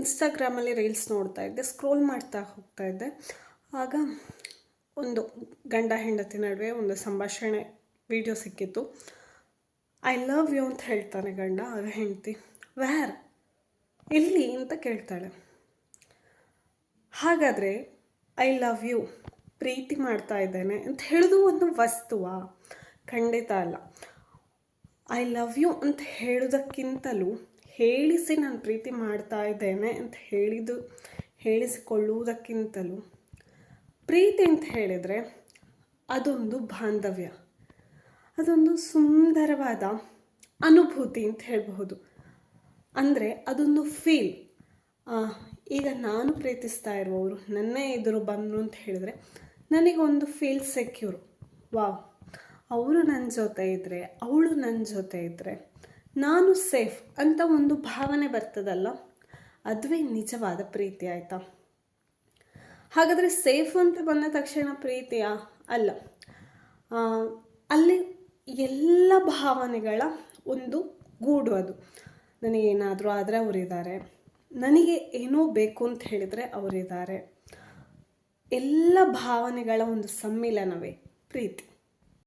ಇನ್ಸ್ಟಾಗ್ರಾಮಲ್ಲಿ ರೀಲ್ಸ್ ನೋಡ್ತಾ ಇದ್ದೆ, ಸ್ಕ್ರೋಲ್ ಮಾಡ್ತಾ ಹೋಗ್ತಾ ಇದ್ದೆ. ಆಗ ಒಂದು ಗಂಡ ಹೆಂಡತಿ ನಡುವೆ ಒಂದು ಸಂಭಾಷಣೆ, ವಿಡಿಯೋ ಸಿಕ್ಕಿತ್ತು. ಐ ಲವ್ ಯು ಅಂತ ಹೇಳ್ತಾನೆ ಗಂಡ, ಆಗ ಹೆಂಡತಿ. ವ್ಯಾರ್, ಎಲ್ಲಿ? ಅಂತ ಕೇಳ್ತಾಳೆ. ಹಾಗಾದರೆ ಐ ಲವ್ ಯು, ಪ್ರೀತಿ ಮಾಡ್ತಾ ಇದ್ದೇನೆ ಅಂತ ಹೇಳೋದು ಒಂದು ವಸ್ತುವಾ? ಖಂಡಿತ ಅಲ್ಲ. ಐ ಲವ್ ಯು ಅಂತ ಹೇಳೋದಕ್ಕಿಂತಲೂ ಹೇಳಿಸಿ ನಾನು ಪ್ರೀತಿ ಮಾಡ್ತಾ ಇದ್ದೇನೆ ಅಂತ ಹೇಳಿದು ಹೇಳಿಸಿಕೊಳ್ಳುವುದಕ್ಕಿಂತಲೂ. ಪ್ರೀತಿ ಅಂತ ಹೇಳಿದರೆ ಅದೊಂದು ಬಾಂಧವ್ಯ, ಅದೊಂದು ಸುಂದರವಾದ ಅನುಭೂತಿ ಅಂತ ಹೇಳಬಹುದು. ಅಂದರೆ ಅದೊಂದು ಫೀಲ್ ಈಗ ನಾನು ಪ್ರೀತಿಸ್ತಾ ಇರುವವರು ನನ್ನ ಎದುರು ಬಂದರು ಅಂತ ಹೇಳಿದರೆ ನನಗೊಂದು ಫೀಲ್ ಸೆಕ್ಯೂರ್ ವಾವ್. ಅವರು ನನ್ನ ಜೊತೆ ಇದ್ದರೆ ಅವಳು ನನ್ನ ಜೊತೆ ಇದ್ದರೆ ನಾನು ಸೇಫ್ ಅಂತ ಒಂದು ಭಾವನೆ ಬರ್ತದಲ್ಲ, ಅದುವೇ ನಿಜವಾದ ಪ್ರೀತಿ ಆಯಿತಾ? ಹಾಗಾದರೆ ಸೇಫ್ ಅಂತ ಬಂದ ತಕ್ಷಣ ಪ್ರೀತಿಯ? ಅಲ್ಲ. ಅಲ್ಲಿ ಎಲ್ಲ ಭಾವನೆಗಳ ಒಂದು ಗೂಡು ಅದು. ನನಗೇನಾದರೂ ಆದರೆ ಅವರಿದ್ದಾರೆ. ನನಗೆ ಏನೋ ಬೇಕು ಅಂತ ಹೇಳಿದರೆ ಅವರಿದ್ದಾರೆ. ಎಲ್ಲ ಭಾವನೆಗಳ ಒಂದು ಸಮ್ಮಿಲನವೇ ಪ್ರೀತಿ.